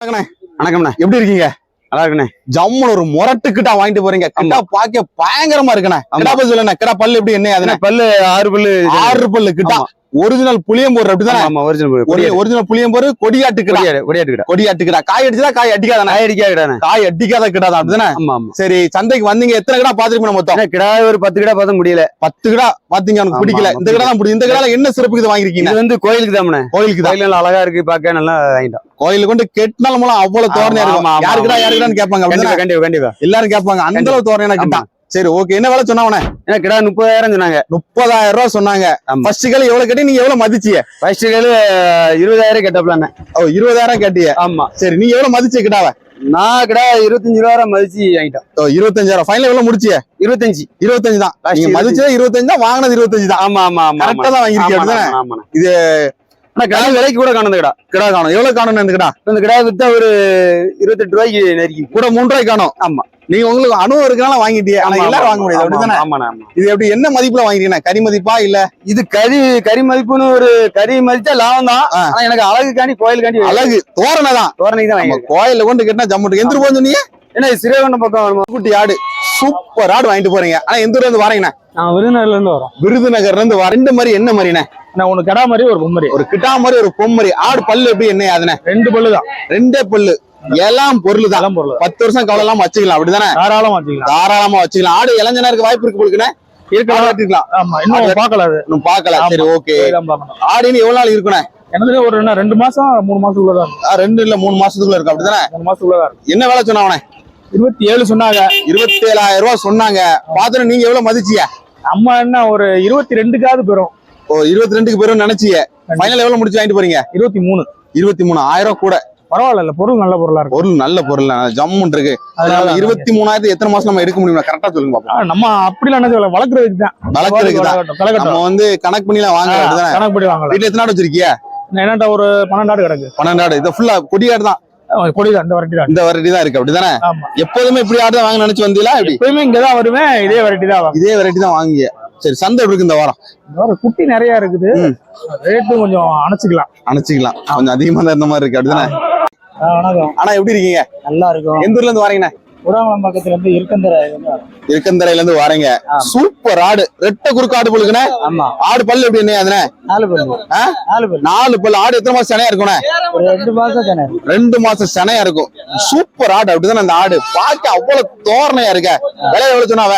வணக்கம்ண்ணே. எப்படி இருக்கீங்க? நல்லா இருக்குண்ணே. ஜம்முன்னு ஒரு முரட்டு கிட்டா வாங்கிட்டு போறீங்க. கிட்டா பாக்க பயங்கரமா இருக்குண்ணே. கிட்டா சொல்லுண்ணே. கிட்டா பல்லு எப்படி என்ன அதுண்ணே? பல்லு ஆறு பல்லு. ஆறு பல்லு கிட்டா. ஒரிஜினல் புளியம்போர் அப்படிதானே? ஆமா ஒரிஜினல் ஒரிஜினல் புளியம்போர் கொடியாட்டு கிடா கொடியாடு கொடியாடு கிடா. கொடியாட்டு கிடா காய் அடிச்சதா காய் அடிக்காதானே? காய் அடிக்கா கிடாண்ணே காய் அடிக்காத கிடா தான் அப்படிதானே? ஆமா சரி சந்தைக்கு வந்தீங்க எத்தனை கிடா பாத்துருப்பீங்க மொத்தம்? கிடா ஒரு பத்து கிடா பார்த்தா முடியல. பத்து கிடா பாத்தீங்க எனக்கு பிடிக்கல. இந்த கிடா தான் பிடிக்கும். இந்த கிடால என்ன சிறப்புக்கு இது வாங்கிருக்கீங்க இது வந்து கோயிலுக்கு தாமண்ணே கோயிலுக்கு தான். அழகா இருக்கு பார்க்க நல்லா வாங்கிட்டோம். கோயிலுக்கு கொண்டு கெட்டினாலும் மூலம் அவ்வளவு தோரணையா இருக்கும். யாருக்குடா. யாருக்குடான்னு கேட்பாங்க? கண்டிப்பா கண்டிப்பா எல்லாரும் கேட்பாங்க. அந்த அளவு தோரணையா கிட்டா. சரி ஓகே என்ன வேலை சொன்னவனே ஏன்னா கிடா முப்பதாயிரம் சொன்னாங்க. முப்பதாயிரம் ரூபாய் சொன்னாங்க. ஃபர்ஸ்ட் கால எவ்வளவு கட்டி நீங்க எவ்வளவு மதிச்சிய? ஃபர்ஸ்ட் கேளு இருபதாயிரம் கேட்டப்பலாண்ணே ஓ இருபதாயிரம் கட்டிய? ஆமா. சரி நீங்க எவ்வளவு மதிச்சிய கிட்டாவ நான் கிடா இருபத்தஞ்சு ரூபா மதிச்சு வாங்கிட்டோம் ஓ இருபத்தஞ்சாயிரம். ஃபைனல் எவ்வளவு முடிச்சிய? இருபத்தஞ்சு. இருபத்தஞ்சு தான் நீங்க மதிச்சது இருபத்தஞ்சு தான் வாங்கினது இருபத்தஞ்சு தான் ஆமா ஆமா ஆமா. கரெக்டா தான்? ஆமாண்ணே இது ஆனா கடை விலைக்கு கூட காணும் கிடா. கிடா காணும். எவ்வளவு காணும் இந்த கிடா? இந்த கிடா வித்தா ஒரு இருபத்தெட்டு ரூபாய்க்கு நெருக்கி. கூட மூணு ரூபாய்க்கு காணும். ஆமா. நீங்க உங்களுக்கு அனுபவம் இருக்கனால வாங்கிட்டீங்க. ஆனா எல்லாரும் வாங்க முடியாது. அப்படிதானே. இது எப்படி என்ன மதிப்புல வாங்கிட்டீங்க கறி மதிப்பா இல்ல? இது கறி கறி மதிப்புன்னு ஒரு கறி மதிச்சா லாபம் தான். ஆனா எனக்கு அழகுக்காண்டி கோயிலுக்காண்டி அழகு. தோரணை தான். தோரணைக்கு தான் கோயில்ல கொண்டு கட்டினா ஜம்முட்டு. எந்த ரூபாய் சொன்னீங்க? ஏன்னா சிறுவண்ண பக்கம் குட்டி ஆடு. சூப்பர் ஆடு வாங்கிட்டு போறீங்க. ஆனா எந்த ஊர்ல இருந்து வரீங்கண்ணா? நான் விருதுநகர்ல இருந்து வரோம். விருதுநகர்ல இருந்து வர ரெண்டு மாதிரி என்ன மாதிரிண்ணே நான் ஒண்ணு கடா மாதிரி ஒரு பொம்மரி ஒரு கிட்டா மாதிரி ஒரு பொம்மரி ஆடு பல்லு எப்படி என்ன அதுனே ரெண்டு பல்லு தான் ரெண்டே பல்லு. எல்லாம் பொருள் தான் எல்லாம் பொருள். பத்து வருஷம் கவலை இல்லாம வச்சுக்கலாம். அப்படிதானே? தாராளமா வச்சுக்கலாம். தாராளமா வச்சுக்கலாம். ஆடு இளைஞனா இருக்க வாய்ப்பு இருக்கு போலுக்குண்ணே. இருக்கலாம் ஆமா. இன்னும் பார்க்கல அது. இன்னும் பாக்கல சரி ஓகே. ஆடு எவ்வளவு நாள் இருக்குண்ணே? எனது ஒரு ரெண்டு மாசம் மூணு மாசத்துக்குள்ளதான். ரெண்டு இல்ல மூணு மாசத்துக்குள்ள இருக்கு. அப்படிதானே? மூணு மாசத்துக்குள்ளதான் என்ன வேலை சொன்னவனே இருபத்தி ஏழு சொன்னாங்க. இருபத்தி ஏழாயிரம் ரூபாய் சொன்னாங்க. பாத்துட்டு நீங்க எவ்வளவு மதிச்சிய நம்ம என்ன ஒரு இருபத்தி ரெண்டுக்காவது பெறும். ஓ இருபத்தி ரெண்டுக்கு பேரும் நினைச்சிய ஃபைனல் எவ்வளவு முடிச்சு வாங்கிட்டு போறீங்க? இருபத்தி மூணு. இருபத்தி மூணு ஆயிரம் ரூபாய் கூட. பரவாயில்ல பொருள் நல்ல பொருளா இருக்கும் பொருள் நல்ல பொருள் ஜம்முன் இருக்கு. அதனால இருபத்தி மூணாயிரத்து எத்தனை மாசம் நம்ம எடுக்க முடியும்? கரெக்டா சொல்லுங்க பாப்போம். ஆ, நம்ம அப்படிலாம் என்ன சொல்ல வளர்க்கறதுக்கு தான். வளர்க்கறதுக்கு தான். நம்ம வந்து கணக்கு பண்ணிலாம் வாங்க ஆ, அப்படிதானே? கணக்குப்படி வாங்கலாம் வீட்டுல எத்தனை ஆடு வச்சிருக்கிய? என்னட்ட ஒரு பன்னெண்டு ஆடு கிடக்கு. பன்னெண்டு ஆடு இது ஃபுல்லா கொடியாடு தான் ஆ, கொடிதான் இந்த வரட்டி தான். இந்த வெரைட்டி தான் இருக்கு. அப்படிதானே? எப்போதுமே இப்படி ஆடு தான் வாங்க நினைச்சு வந்தீங்களா? இப்படி எப்பயுமே இங்கதான் வருவேன் இதே வரட்டி தான் இதே வெரைட்டி தான் வாங்குங்க சரி சந்தை எப்படி இருக்கு இந்த வாரம்? இந்த வாரம் குட்டி நிறைய இருக்குது. ரேட்டும் கொஞ்சம் அணைச்சிக்கலாம். அணைச்சிக்கலாம். கொஞ்சம் அதிகமா தான் இருந்த மாதிரி இருக்கு. அப்படிதானே? வணக்கம். ஆனா எப்படி இருக்கீங்க? நல்லா இருக்கும். எந்த ஊர்ல இருந்து வரீங்கண்ணே? உடாங்குளம் பக்கத்துல இருந்து இருக்கந்தரை இருக்கந்தரையில இருந்து வரீங்க சூப்பர் ஆடு. ரெட்டை குறுக்கு ஆடு பல்லுக்குண்ணே ஆமா. ஆடு பல்லு எப்படி என்ன அதுனே நாலு பல்லு? நாலு பல்லு. நாலு பல்லு. ஆடு எத்தனை மாசம் சனையா இருக்குண்ணே ஒரு ரெண்டு மாசம் தானே ரெண்டு மாசம் சனையா இருக்கும். சூப்பர் ஆடு. அப்படிதானே அந்த ஆடு. பார்க்க அவ்வளவு தோரணையா இருக்க. விலை எவ்வளவு சொன்னாவ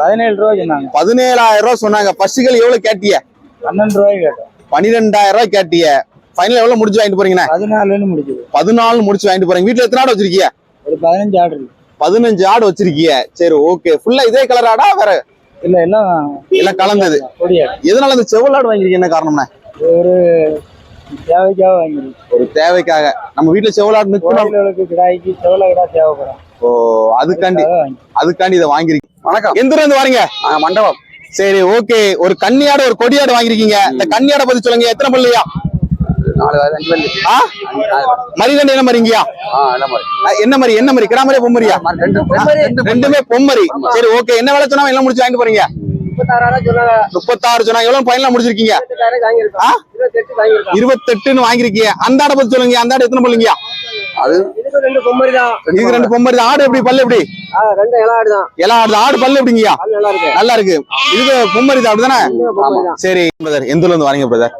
பதினேழு ரூபாய் சொன்னாங்க. பதினேழாயிரம் ரூபாய் சொன்னாங்க. பசுகள் எவ்வளவு கேட்டிய? பன்னெண்டு ரூபாய் கேட்டோம். பன்னிரெண்டாயிரம் ரூபாய் கேட்டிய. ஃபைனல் எவ்வளவு முடிச்சு வாங்கிட்டு போறீங்கண்ணே? பதினாலுன்னு முடிஞ்சது பதினாலு முடிச்சு வாங்கிட்டு போறீங்க. வீட்டுல எத்தனை ஆடு வச்சிருக்கீங்க ஒரு பதினஞ்சு ஆர்டர் இருக்கு. பதினஞ்சு ஆடு வச்சிருக்கீங்க சரி ஓகே ஃபுல்லா இதே கலர் ஆடா வேற? இல்ல எல்லாம் எல்லாம் கலந்தது. எதனால இந்த செவ்வல் ஆடு வாங்கிருக்கீங்க? என்ன காரணம்னா ஒரு தேவைக்காக வாங்கிருக்கு ஒரு தேவைக்காக. நம்ம வீட்டுல செவ்வல் ஆடு கோயில்களுக்கு கிடாய்க்கு செவல கிடா தேவைப்படும். ஓ அதுக்காண்டி அதுக்காண்டி இதை வாங்கிருக்கீங்க. வணக்கம். எந்த ஊர்ல இருந்து வரீங்க? மண்டபம். சரி ஓகே ஒரு கன்னியாடு ஒரு கொடியாடு வாங்கிருக்கீங்க. இந்த கன்னியாட பத்தி சொல்லுங்க. எத்தனை பல்லையா மரிதண்டு என்ன மாதிரிங்கயா ஆ என்ன மாதிரி என்ன மாதிரி மாதிரியா பொம்மரியா? ரெண்டு ரெண்டுமே பொம்மரி. சரி ஓகே. என்ன வேலை சொன்னா எல்லாம் முடிச்சு வாங்கிட்டு போறீங்க? முப்பத்தாறு சொன்னா எவ்வளவு பையன்லாம் முடிச்சிருக்கீங்க? இருபத்தெட்டுன்னு வாங்கிருக்கீங்க. அந்த ஆடை பத்தி சொல்லுங்க. அந்த ஆடு எத்தனை இதுக்கு ரெண்டு பொம்மரி தான். இது ரெண்டு பொம்மரி தான். ஆடு எப்படி? பல்லு எப்படி? ரெண்டு ஆடு தான். எல்லாம் ஆடு ஆடு பல்லு எப்படிங்கயா நல்லா இருக்கு. நல்லா இருக்கு. இது பொம்மரி தான். அப்படிதானே? சரி பிரதர் எந்த ஊர்ல இருந்து வரீங்க பிரதர்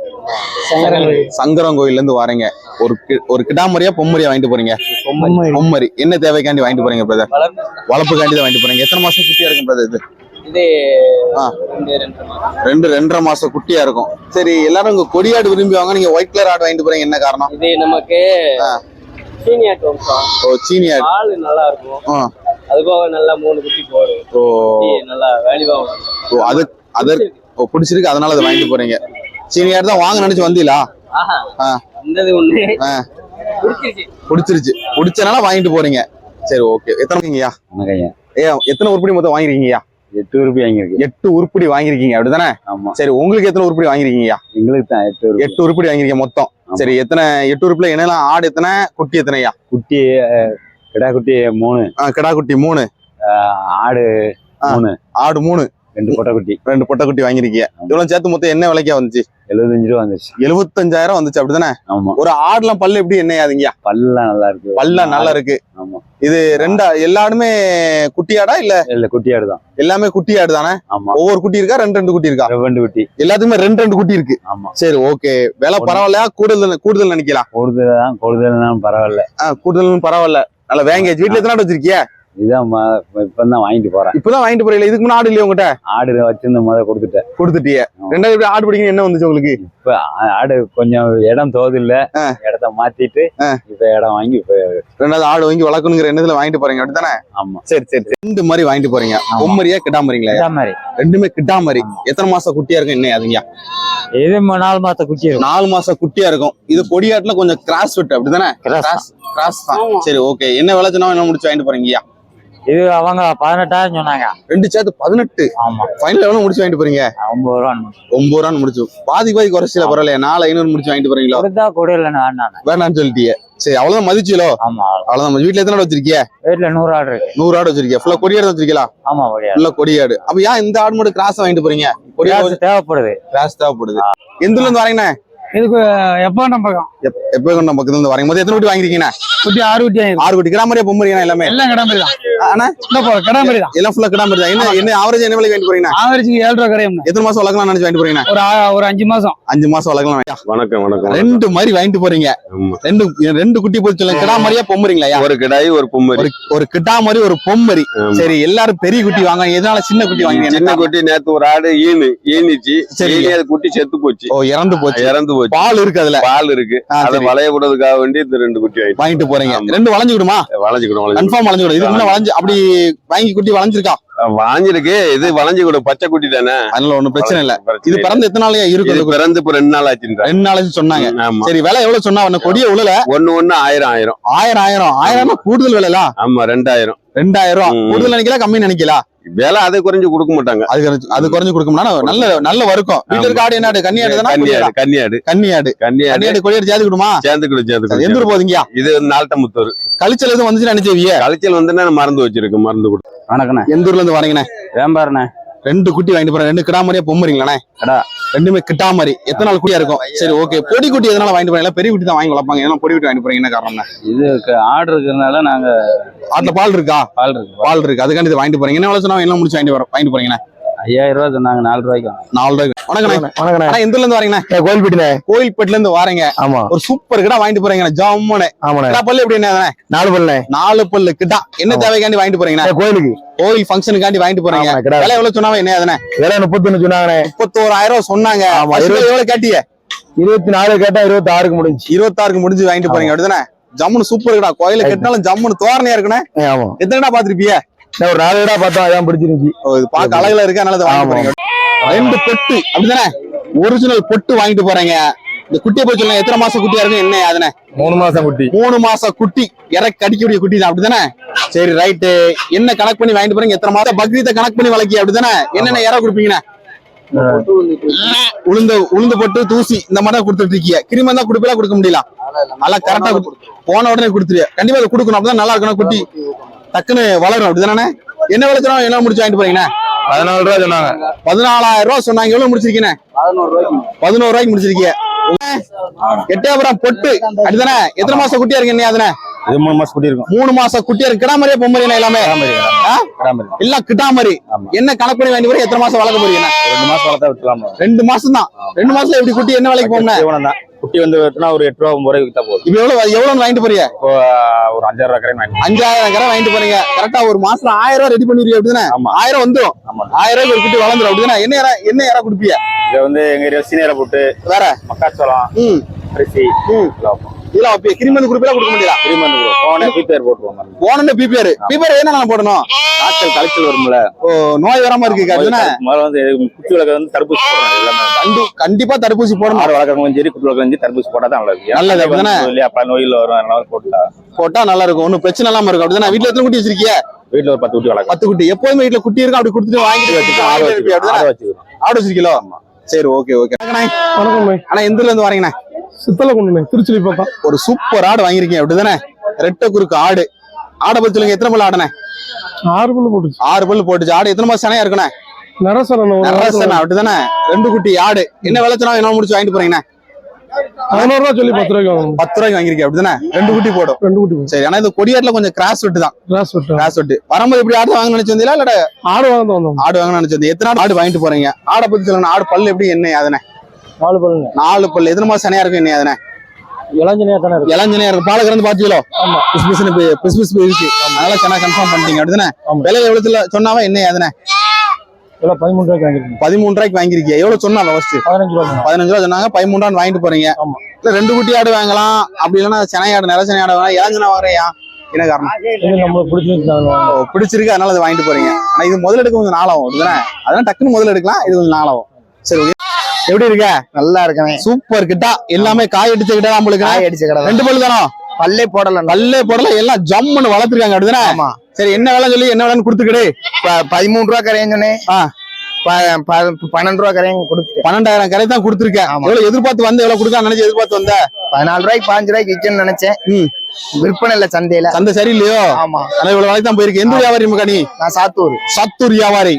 சங்கரம் கோயில்ல இருந்து வரீங்க. ஒரு ஒரு கிடாமரியா பொம்மரியா வாங்கிட்டு போறீங்க? பொம்மரி என்ன தேவைக்காண்டி வாங்கிட்டு போறீங்க பிரதர் வளர்ப்புக்காண்டி தான் வாங்கிட்டு போறீங்க. எத்தனை மாசம் குட்டியா இருக்கும் பிரதர் இது. ரெண்டு ரெண்டரை மாசம். குட்டியா இருக்கும். சரி எல்லாரும் உங்க கொடியாடு விரும்புவாங்க நீங்க ஒயிட் கலர் ஆடு வாங்கிட்டு போறீங்க. என்ன காரணம்? இது நமக்கு. சீனியர் வம்சம் ஓ சீனி ஆடு பால் நல்லா இருக்கும். ஆ. அது போக நல்லா மூணு குட்டி போடும். ஓ. குட்டி நல்லா வேல்யூவா வரும் ஓ அது அதற்கு ஓ பிடிச்சிருக்கு. அதனால அதை வாங்கிட்டு போறீங்க. சீனி ஆடு தான் வாங்க நினைச்சு வந்தீங்களா? ஆஹா ஆ. வந்தது ஒண்ணு. ஆ. பிடிச்சிருச்சு. பிடிச்சனால வாங்கிட்டு போறீங்க. சரி ஓகே எத்தனை வாங்கிங்கய்யா வணக்கம் ஏ எத்தனை உருப்படி மொத்தம் வாங்கிருக்கீங்கய்யா? எட்டு ரூபாய் வாங்கியிருக்கு எட்டு உருப்படி வாங்கிருக்கீங்க அப்படிதானே? ஆமா. சரி உங்களுக்கு எத்தனை உருப்படி வாங்கிருக்கீங்கய்யா எங்களுக்கு தான் எட்டு எட்டு உருப்படி வாங்கிருக்கீங்க மொத்தம். சரி எத்தனை எட்டு உருப்புல என்னெல்லாம் ஆடு எத்தனை குட்டி எத்தனையா குட்டி கிடா குட்டி மூணு. கிடா குட்டி மூணு. ஆடு. மூணு. ஆடு மூணு. ரெண்டு பொட்டக்குட்டி. ரெண்டு பொட்டைக்குட்டி வாங்கிருக்கீங்க இவ்வளவு சேர்த்து மொத்தம் என்ன விலைக்கா வந்துச்சு? எழுபத்தஞ்சு ரூபா வந்துருச்சு எழுபத்தஞ்சாயிரம் வந்துச்சு அப்படிதானே? ஆமா. ஒரு ஆடுலாம் பல்லு எப்படி என்ன ஆகுதுங்கயா பல்லாம் நல்லா இருக்கு. பல்லா நல்லா இருக்கு. ஆமா. இது ரெண்டா எல்லாருமே குட்டி ஆடா இல்ல? இல்ல குட்டி ஆடு தான். எல்லாமே குட்டி ஆடு தானே? ஆமா. ஒவ்வொரு குட்டி இருக்கா ரெண்டு ரெண்டு குட்டி இருக்கா? ரெண்டு குட்டி. எல்லாத்துக்குமே ரெண்டு ரெண்டு குட்டி இருக்கு. ஆமா. சரி ஓகே. விலை பரவாயில்லையா? கூடுதல் கூடுதல் நினைக்கலாம். கூடுதல் தான் கூடுதல் தான் பரவாயில்ல கூடுதல் பரவாயில்ல. நல்ல வேங்கேஜ் வீட்டுல எத்தனை வச்சிருக்கிய? இதான் ம- இப்ப தான் வாங்கிட்டு போறேன். இப்பதான் வாங்கிட்டு போறீங்களா? இதுக்கு முன்னாடி ஆடு இல்லையா உங்ககிட்ட? ஆடு வச்சிருந்த முத கொடுத்துட்டேன். கொடுத்துட்டிய. ரெண்டாவது ஆடு பிடிக்கணும் என்ன வந்துச்சு உங்களுக்கு? இப்ப ஆடு கொஞ்சம் இடம் தோது இல்ல. இடத்த மாத்திட்டு. இப்ப இடம் வாங்கி ரெண்டாவது ஆடு வாங்கி வளர்க்கணுங்கிற எண்ணத்துல வாங்கிட்டு போறீங்க. அப்படித்தானே? ஆமா. சரி சரி. ரெண்டு மாதிரி வாங்கிட்டு போறீங்க. பொம்மரியா கிட்டாமரிங்களா மாதிரி ரெண்டுமே கிட்டாமரி எத்தனை மாசம் குட்டியா இருக்கும் என்ன அதுங்கயா இது நாலு மாச குட்டி இருக்கும். நாலு மாசம் குட்டியா இருக்கும். இது கொடியாட்டுல கொஞ்சம் கிராஸ் விட்டு அப்படிதானே Cross கிராஸ் கிராஸ் தான். சரி ஓகே. என்ன விலை சொன்னா என்ன முடிச்சு வாங்கிட்டு போறீங்கயா இது அவங்க பதினெட்டாயிரம் சொன்னாங்க. ரெண்டு சேர்த்து பதினெட்டு. ஆமா. ஃபைனல் எவ்வளவு முடிச்சு வாங்கிட்டு போறீங்க? ஒன்பது ரூபா ஒன்பது ரூபான்னு முடிச்சு. பாதி பாதி குறைச்சில பரவாயில்ல நாலு ஐநூறு முடிச்சு வாங்கிட்டு போறீங்களோ? கொடுத்தா கொடையில வேண்டாம். வேணாம்னு சொல்லிட்டியே. சரி அவ்வளவுதான் மதிச்சிலோ? ஆமா. அவ்வளவுதான் வீட்டுல எத்தனை ஆடு வச்சிருக்கிய? வீட்டுல நூறு ஆடு இருக்கு. நூறு ஆடு வச்சிருக்கிய. ஃபுல்லா கொடியாடு வச்சிருக்கீங்களா? ஆமா ஃபுல்லா கொடியாடு அப்ப ஏன் இந்த ஆடு மட்டும் கிராஸ் வாங்கிட்டு போறீங்க? கொடியாடு தேவைப்படுது. கிராஸ் தேவைப்படுது. எந்த இருந்து வரீங்கண்ணே? இதுக்கு எப்போ நம்ம எப்ப கொண்ட பக்கத்துல இருந்து வரீங்க? மொத்தம் எத்தனை குட்டி வாங்கிருக்கீங்க குட்டி ஆறு குட்டி ஆயிரும் ஆறு குட்டி. கிராமரியா பொம்மரியா எல்லாமே எல்லாம்? கிடாமரி தான் ஆனா இல்ல போ கிடாமரி தான் எல்லாம் ஃபுல்லா கிராமரி தான் என்ன என்ன ஆவரேஜ் என்ன விலைக்கு வாங்கிட்டு போறீங்க? ஆவரேஜ் ஏழு ரூபா கரையும் எத்தனை மாசம் வளர்க்கலாம் நினைச்சு வாங்கிட்டு போறீங்க? ஒரு ஒரு அஞ்சு மாசம். அஞ்சு மாசம் வளர்க்கலாம். வணக்கம் வணக்கம் ரெண்டு மாதிரி வாங்கிட்டு போறீங்க. ரெண்டு ரெண்டு குட்டி போய் சொல்லுங்க. கிடா மாதிரியா பொம்மரிங்களா ஒரு கிடாய் ஒரு பொம்மரி. ஒரு கிட்டா மாதிரி ஒரு பொம்மரி. சரி எல்லாரும் பெரிய குட்டி வாங்க. எதனால சின்ன குட்டி வாங்குறீங்க? சின்ன என்ன குட்டி நேத்து ஒரு ஆடு ஈனு ஈனிச்சு சரி. குட்டி செத்து போச்சு. ஓ இறந்து போச்சு. இறந்து போச்சு பால் இருக்கு அதுல. பால் இருக்கு. அதை. வளைய விடுறதுக்காக வேண்டி இந்த ரெண்டு குட்டி வாங்கிட்டு போறீங்க. ரெண்டு வளைஞ்சு விடுமா? வளைஞ்சுக்கணும் வளைஞ்சு கன்ஃபார்ம் வளைஞ்சு விடும் இதுக்கு முன்ன வளைஞ்சு அப்படி வாங்கி குட்டி வளைஞ்சிருக்கா? வாங்கிருக்கு இது வளைஞ்சு கூட. பச்சை குட்டி தானே? அதனால ஒண்ணும் பிரச்சனை இல்ல. இது. பிறந்து எத்தனை நாளையா இருக்கு? பிறந்து இப்ப ரெண்டு நாள் ஆச்சுன்ற ரெண்டு நாளைக்கு சொன்னாங்க. சரி விலை எவ்வளவு சொன்னா அவன கொடிய உள்ள ஒண்ணு ஒண்ணு ஆயிரம் ஆயிரம். ஆயிரம் ஆயிரம். ஆயிரம் கூடுதல் விலைல? ஆமா ரெண்டாயிரம். ரெண்டாயிரம். கூடுதல் நினைக்கல கம்மி நினைக்கல? விலை அதை குறைஞ்சு கொடுக்க மாட்டாங்க. அது குறைஞ்சு- அது குறைஞ்சு கொடுக்கணும்னா நல்ல நல்ல வருக்கும். வீட்டுல இருக்க ஆடு என்ன கன்னியாடு கன்னியாடு கன்னியாடு கன்னி ஆடு கொடியாடு ஜாதி விடுமா சேர்ந்துக்கிடும் எந்த ஊர் சேர்ந்துக்கிடும் போகுதுங்கயா இது நால்டமுத்தூர் கழிச்சல் எதுவும் வந்துச்சு நினைச்சவிய களைச்சல் வந்து மறந்து வச்சிருக்கு மருந்து கொடு. எந்த ஊர்ல இருந்து வரீங்கண்ணே. வேம்பாருண்ணே ரெண்டு குட்டி வாங்கிட்டு போறேன். ரெண்டு கிடா மாதிரியா பொம்புறீங்களாண்ணே கிடா. ரெண்டுமே கிட்டா மாதிரி எத்தனை நாள் குட்டியா இருக்கும்? சரி ஓகே. பொடி குட்டி எதனால வாங்கிட்டு போறீங்களா பெரிய குட்டி தான் வாங்கி வளர்ப்பாங்க. ஏன்னா பொடி குட்டி வாங்கிட்டு போறீங்க. என்ன காரணம் இது ஆடு இருக்கிறதுனால நாங்க ஆட்டுல பால் இருக்கா? பால் இருக்கு. பால் இருக்கு. அதுக்காண்டி வாங்கிட்டு போறீங்க. என்ன சொன்னா எல்லாம் முடிச்சு வாங்கிட்டு வர வாங்கிட்டு போறீங்கண்ணே? ஐயாயிரம் ரூபா சொன்னாங்க நாலு ரூபாய்க்கு. நாலு ரூபாய்க்கு. வணக்கண்ணே. ஆனா எந்த இருந்து வரீங்கண்ணே? கோயில்பட்டினே கோயில்பேட்ல இருந்து வாரீங்க. ஆமா. ஒரு சூப்பர் கிடா வாங்கிட்டு போறீங்க ஆமாண்ணே. கிடா பல்லு எப்படி என்ன நாலு பல்லு நாலு பல்லு கிட்டா என்ன ஆமா. தேவைக்காண்டி வாங்கிட்டு போறீங்கண்ணே? கோயிலுக்கு. கோயில் ஃபங்க்ஷனுக்காண்டி வாங்கிட்டு போறீங்க. விலை எவ்வளவு சொன்னாவே என்ன அதுனே விலை முப்பத்தொன்னு சொன்னாங்கண்ணே. முப்பத்தோராயிரம் ரூபாய் சொன்னாங்க. ஆமா, எவ்வளவு கேட்டிய இருபத்தி நாலு கேட்டா இருபத்தி ஆறுக்கு முடிஞ்சு. இருபத்தாறுக்கு முடிஞ்சு வாங்கிட்டு போறீங்க அப்படிதானே? ஜம்முன்னு சூப்பர் கிடா. கோயில கட்டினாலும் ஜம்முன்னு தோரணையா இருக்குண்ணே. ஆமா. எத்தனை கிடா பாத்திருப்பிய நான் ஒரு நாலு கடா பார்த்தோம் அதான் பிடிச்சிருந்துச்சு. பார்க்க அழகுல இருக்கு அதனால. போறீங்க. ரெண்டு பொட்டு அப்படிதானே ஒரிஜினல் பொட்டு வாங்கிட்டு போறீங்க. இந்த குட்டியை போய் சொல்லுங்க எத்தனை மாசம் குட்டியா இருக்கும் என்ன அதுனே? மூணு மாசம் குட்டி. மூணு மாசம் குட்டி. இறக்கி கடிக்கக்கூடிய குட்டி தான் அப்படிதானே சரி ரைட்டு என்ன கணக்கு பண்ணி வாங்கிட்டு போறீங்க எத்தனை மாசம்? பக்ரீத்தை கணக்கு பண்ணி வளர்க்கி அப்படிதானே என்னென்ன இற கொடுப்பீங்கண்ணே? உளுந்து உளுந்து போட்டு தூசி இந்த மாதிரி தான் கொடுத்துட்டு இருக்கீங்க. கிருமி தான் கொடுப்பீங்களா கொடுக்க முடியல? நல்லா கரெக்டா போன உடனே கொடுத்துருங்க கண்டிப்பா அதை கொடுக்கணும் அப்பதான் நல்லா இருக்கணும் குட்டி. டக்குன்னு வளரும். அப்படிதானே? என்ன விளைச்சணும் என்ன முடிச்சு வாங்கிட்டு போறீங்கண்ணே? பதினாலு ரூபா சொன்னாங்க. பதினாலாயிரம் ரூபாய் சொன்னாங்க. எவ்வளவு முடிச்சிருக்கீங்க பதினோரு ரூபாய்க்கு முடிச்சிருக்கீங்க. எட்டயபுரம் பொட்டு. அப்படிதானே? எத்தனை மாசம் குட்டியா இருக்கு என்ன அதுனே இது மூணு மாசம் குட்டி இருக்கும். மூணு மாசம் குட்டியா இருக்கு. கிடாமரியா பொம்மரியா எல்லாமே? எல்லாம் கிட்டாமரி என்ன கணக்கு பண்ணி போறீங்க? எத்தனை மாசம் வளர்க்க போறீங்க ரெண்டு மாசம் வளர்த்தா விட்டுலாம் ரெண்டு மாசம் தான் ரெண்டு மாசம் எப்படி குட்டி என்ன விலைக்கு போகணும் குட்டி வந்து வெட்டினா ஒரு எட்டு ரூபா ஒன்பது ரூபாய்க்கு வித்தா போதும். இப்ப எவ்வளவு எவ்வளவு வாங்கிட்டு போறீங்க? ஒரு அஞ்சாயிரம் ரூபா கரையும் வாங்கி அஞ்சாயிரம் கரை வாங்கிட்டு போறீங்க. கரெக்டா ஒரு மாசம் ஆயிரம் ரூபாய் ரெடி பண்ணிருக்கீங்க அப்படிதானே. ஆயிரம் வந்துரும். ஆமா. ஆயிரம் ரூபாய் ஒரு குட்டி வளர்ந்துரும் அப்படிதானே? என்ன இற என்ன இற குடுப்பீங்க இதை வந்து எங்க ஏரியா சீனியரை போட்டு வேற? மக்காச்சோளம் ம். அரிசி இதெல்லாம் வைப்பீங்க கிரிமந்து குடுப்பீங்களா கொடுக்க முடியல. போன பீப்பேர் போட்டுருவோம் போனன்னு பிபிஆர் பிபிஆர் என்ன நான் போடணும்? காய்ச்சல் கலைச்சல் வரும்ல. ஓ நோய் வராம இருக்கு அப்படிதானே முதல்ல வந்து குச்சி விளக்கு வந்து தடுப்பூசி போடுறோம் எல்லாமே. கண்டி கண்டிப்பா தடுப்பூசி போடணும். வளர்க்கறவங்க சரி குட்டி வளர்க்கறவங்க தடுப்பூசி போட்டா தான் நல்லது. நல்லது, அப்படிதானே? இல்லையா அப்ப நோயில் வரும் அதனால போட்டா. போட்டா நல்லா இருக்கும் ஒன்னும் பிரச்சனை இல்லாம இருக்கும் அப்படிதானே? வீட்டுல எத்தனை குட்டி வச்சிருக்கீங்க வீட்டுல ஒரு பத்து குட்டி வளர்க்கலாம். பத்து குட்டி. எப்போதுமே வீட்டுல குட்டி இருக்கும் அப்படி கொடுத்துட்டு வாங்கிட்டு வச்சுட்டு ஆடு அப்படிதானே? ஆடு வச்சிருக்கீங்களோ? சரி ஓகே ஓகே. வணக்கம் ஆனா எந்த ஊர்ல இருந்து வரீங்கண்ணே? சித்தலை கொண்டு திருச்சி பக்கம் ஒரு சூப்பர் ஆடு வாங்கிருக்கீங்க அப்படிதானே? ரெட்டை குறுக்கு ஆடு. ஆடை பத்தி சொல்லுங்க. எத்தனை பல்லு ஆடுனே? ஆறு பல்லு போட்டுச்சு. ஆறு பல்லு போட்டுச்சு. ஆடு எத்தனை மாசம் சனையா இருக்குண்ணே? நரசரன் நரசன் அப்படிதானே? ரெண்டு குட்டி ஆடு. என்ன விலை சொன்னா என்ன முடிச்சு வாங்கிட்டு போறீங்கண்ணே? பதினோரு ரூபா சொல்லி பத்து ரூபாய்க்கு பத்து ரூபாய்க்கு வாங்கிருக்கீங்க அப்படிதானே? ரெண்டு குட்டி போடும். ரெண்டு குட்டி சரி ஆனா இது கொடியாட்ல கொஞ்சம் கிராஸ் விட்டு தான். கிராஸ் விட்டு கிராஸ் விட்டு வரும்போது இப்படி ஆடு வாங்க நினைச்சு வந்தீங்களா இல்ல ஆடு வாங்க ஆடு வாங்க நினைச்சு வந்தீங்க எத்தனை ஆடு வாங்கிட்டு போறீங்க? ஆடை பத்தி சொல்லுங்க ஆடு பல்லு எப்படி என்ன அதனே? நாலு பல்லுங்க நாலு பல்லு எத்தனை மாசம் சனையா இருக்கும் என்ன இளஞ்சனியா தானே இருக்கு. இளஞ்சனையா இருக்கும் பால் கறந்து பாத்தீங்களோ? ஆமா. பிஸ் பிஸ்னு பிஸ் இருக்கு அதனால சென்னா கன்ஃபார்ம் பண்ணிட்டீங்க. அப்படிதானே. விலை எவ்வளவுல சொன்னாவா என்ன அதனே? எல்லாம் பதிமூணு ரூபாய்க்கு வாங்கிருக்கீங்க பதிமூணு ரூபாய்க்கு வாங்கிருக்கீங்க எவ்வளவு சொன்னாவா ஃபர்ஸ்ட் பதினஞ்சு ரூபா பதினஞ்சு ரூபா சொன்னாங்க. பதிமூணு வாங்கிட்டு போறீங்க. இல்ல ரெண்டு குட்டி ஆடு வாங்கலாம். அப்படி இல்லைன்னா சென்னை ஆடு நில சென்னை ஆடு வாங்கலாம். இளஞ்சனா வாங்குறியா? என்ன காரணம்? பிடிச்சிருக்கு. அதனால அதை வாங்கிட்டு போறீங்க. ஆனா இது முதல்ல எடுக்க கொஞ்சம் நாளாகும். அப்படிதானே? அதெல்லாம் டக்குன்னு எடுக்கலாம். இது கொஞ்சம் நாளாகும். சரி. எப்படி இருக்க? நல்லா இருக்கேன். சூப்பர் கிட்டா? எல்லாமே காய் அடிச்ச கிட்டா நம்மளுக்கு காய் அடிச்ச கடை ரெண்டு பல்லு தானோ? பல்லே போடல பல்லே போடல எல்லாம் ஜம்முன்னு வளர்த்துருக்காங்க அப்படிதானே? ஆமா. சரி என்ன வேலை சொல்லி என்ன வேலைன்னு கொடுத்துக்கிடு. பதிமூணு ரூபா கரையன்னு சொன்னேன். பன்னெண்டு ரூபா கரையும் கொடுத்துட்டேன். பன்னெண்டாயிரம் கரை தான் கொடுத்துருக்கேன். எவ்வளவு எதிர்பார்த்து வந்து எவ்வளவு கொடுக்க நினைச்சு எதிர்பார்த்து வந்த? பதினாலு ரூபாய்க்கு பாஞ்சு ரூபாய்க்கு விற்கணும்னு நினைச்சேன். விற்பனை இல்ல சந்தையில. சந்தை சரியில்லையோ? ஆமா. ஆனா இவ்வளவு வேலைக்கு தான் போயிருக்கு. எந்த வியாபாரி மக்கா நான் சாத்தூர். சத்தூர் வியாபாரி.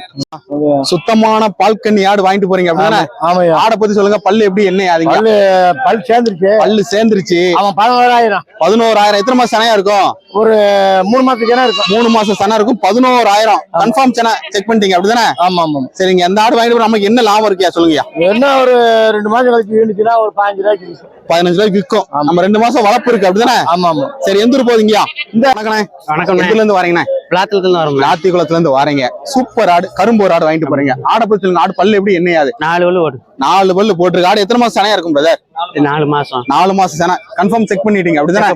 சுத்தமான பால்கன்னி ஆடு வாங்கிட்டு போறீங்க அப்படிதானே? ஆமாய்யா. ஆடை பத்தி சொல்லுங்க. பல்லு எப்படி என்ன அதுங்க பல்லு பல் சேர்ந்துருச்சு. பல்லு சேர்ந்துருச்சு. அவன் பதினோராயிரம். பதினோராயிரம். எத்தனை மாசம் சனையா இருக்கும்? ஒரு மூணு மாசத்துக்கு என்ன இருக்கும். மூணு மாசம் சனை இருக்கும். பதினோராயிரம். கன்ஃபார்ம் சனை செக் பண்ணிட்டீங்க அப்படிதானே? ஆமா ஆமா சரிங்க. அந்த ஆடு வாங்கிட்டு நமக்கு என்ன லாபம் இருக்கியா சொல்லுங்கயா என்ன ஒரு ரெண்டு மாசம் கழிச்சு இருந்துச்சுன்னா ஒரு பாஞ்சு ரூபாய்க்கு. பதினஞ்சு ரூபாய்க்கு விற்கும். நம்ம ரெண்டு மாசம் வளர்ப்பு இருக்கு அப்படிதானே? ஆமா ஆமா. சரி எந்த ஊர் போவீங்கயா இந்த வணக்கண்ணே வணக்கம் எதுல இருந்து வரீங்கண்ணே? பிளாத்துல இருந்து வரோம் நாத்தி குளத்துல இருந்து வரீங்க. சூப்பர் ஆடு கரும்பு ஒரு ஆடு வாங்கிட்டு போறீங்க. ஆடை பத்தி சொல்லுங்க ஆடு பல்லு எப்படி என்னையாது நாலு வலு ஓடு நாலு பல்லு போட்டிருக்கு. ஆடு எத்தனை மாசம் சனையா இருக்கும் பிரதர் நாலு மாசம். நாலு மாசம் சனை. கன்ஃபார்ம் செக் பண்ணிட்டீங்க அப்படிதானே?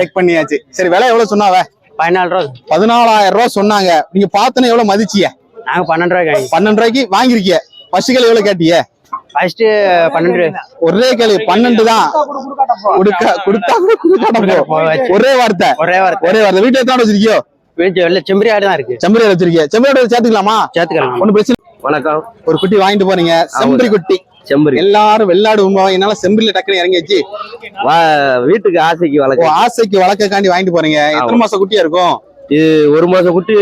செக் பண்ணியாச்சு. சரி விலை எவ்வளவு சொன்னாவ? பதினாலு ரூபா. பதினாலாயிரம் ரூபாய் சொன்னாங்க. நீங்க பார்த்தனே எவ்வளவு மதிச்சிய நாங்க பன்னெண்டு ரூபாய்க்கு பன்னெண்டு ரூபாய்க்கு வாங்கிருக்கிய பசுகள் எவ்வளவு கேட்டிய? ஃபர்ஸ்ட் பன்னெண்டு. ஒரே கேள்வி பன்னெண்டு தான். கொடுக்க கொடுத்தா கூட கொடுக்காட்ட போ. ஒரே வார்த்தை. ஒரே வாரத்தை. ஒரே வார்த்தை. வீட்டுல எத்தனை வச்சிருக்கியோ? வீட்டு வெளில செம்பரி ஆடு தான் இருக்கு. செம்பரி ஆடு வச்சிருக்கிய. செம்பரி ஆடு சேர்த்துக்கலாமா? சேர்த்துக்கலாம் பிரச்சனை. வணக்கம். ஒரு குட்டி வாங்கிட்டு போறீங்க. செம்பரி குட்டி. செம்பரி. எல்லாரும் வெள்ளாடு உண்மை என்னால செம்பரில டக்குனு இறங்கிச்சு வீட்டுக்கு ஆசைக்கு ஓ, ஆசைக்கு வளர்க்கக்காண்டி வாங்கிட்டு போறீங்க. எத்தனை மாசம் குட்டியா இருக்கும்? இது ஒரு மாசம் குட்டி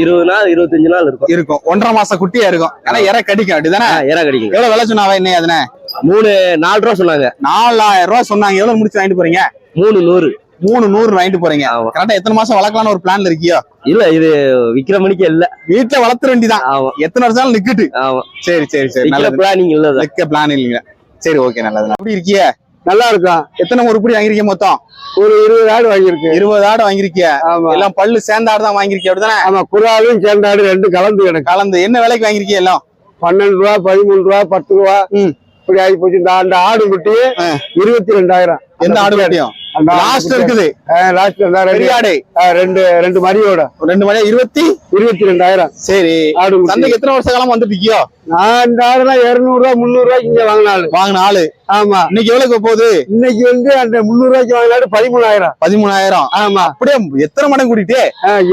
இருபது நாள் இருபத்தஞ்சு நாள் இருக்கும். இருக்கும். ஒன்றரை மாசம் குட்டியா இருக்கும். ஆனா இற கடிக்கும் அப்படிதானே? இறா கிடைக்கும். எவ்வளவு விலை சொன்னாவா என்ன அதுனே? மூணு நாலு ரூபா சொன்னாங்க. நாலாயிரம் ரூபாய் சொன்னாங்க. எவ்வளவு முடிச்சு வாங்கிட்டு போறீங்க? மூணு நூறு. மூணு நூறு வாங்கிட்டு போறீங்க. கரெக்டா எத்தனை மாசம் வளர்க்கலாம்னு ஒரு பிளான்ல இருக்கியோ? இல்ல இது விக்கிற மணிக்கு இல்ல வீட்டுல வளர்த்துற வேண்டிதான் ஆமா. எத்தனை வருஷம் நிக்கட்டு. ஆமா. சரி சரி சரி. நல்லது. பிளானிங் இல்ல பிளான் இல்லைங்க. சரி ஓகே நல்லது. எப்படி இருக்கிய? நல்லா இருக்கும் எத்தனை உருப்படி வாங்கிருக்கீங்க மொத்தம்? ஒரு இருபது ஆடு வாங்கியிருக்கு. இருபது ஆடு வாங்கிருக்கிய எல்லாம் பல்லு சேர்ந்த ஆடு தான் வாங்கிருக்கிய அப்படிதானே? ஆமா குறாலும் சேர்ந்தாடு ரெண்டு கலந்து கிடக்கு. கலந்து. என்ன விலைக்கு வாங்கிருக்கிய எல்லாம்? பன்னெண்டு ரூபா பதிமூணு ரூபா பத்து ரூபா. இப்படி ஆகி போச்சு. இந்த அந்த ஆடு குட்டி. இருபத்தி ரெண்டாயிரம். எந்த ஆடு வெட்டியும் அந்த லாஸ்ட் இருக்குது. லாஸ்ட் பெரிய ஆடு ரெண்டு ரெண்டு மரியோட ரெண்டு மணி இருபத்தி? இருபத்தி ரெண்டாயிரம் சரி. ஆடு குட்டி. சந்தைக்கு எத்தனை வருஷ காலம் வந்துட்டு இருக்கியோ நான் இந்த ஆடுலாம் இருநூறு ரூபா முந்நூறு ரூபாய்க்கு இங்க வாங்கினாலு வாங்கின ஆளு. ஆமா. இன்னைக்கு எவ்வளவு போகுது? இன்னைக்கு வந்து அந்த முந்நூறு ரூபாய்க்கு வாங்கினாடு பதிமூணாயிரம். பதிமூணாயிரம். ஆமா. அப்படியே எத்தனை மடங்கு கூட்டிட்டு?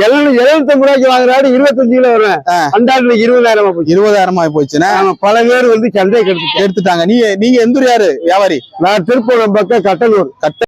எழுநூத்தம்பது ரூபாய்க்கு வாங்குறாடு இருபத்தஞ்சு கிலோ வரும். அந்த ஆடுல இருபதாயிரமா போச்சு. இருபதாயிரம் ஆகி போச்சுன்னா பல பேர் வந்து எடுத்துட்டு எடுத்துட்டாங்க. நீ நீங்க எந்த யாரு? வியாபாரி? நான் திருப்பூரம் பக்கம் கட்டலூர்.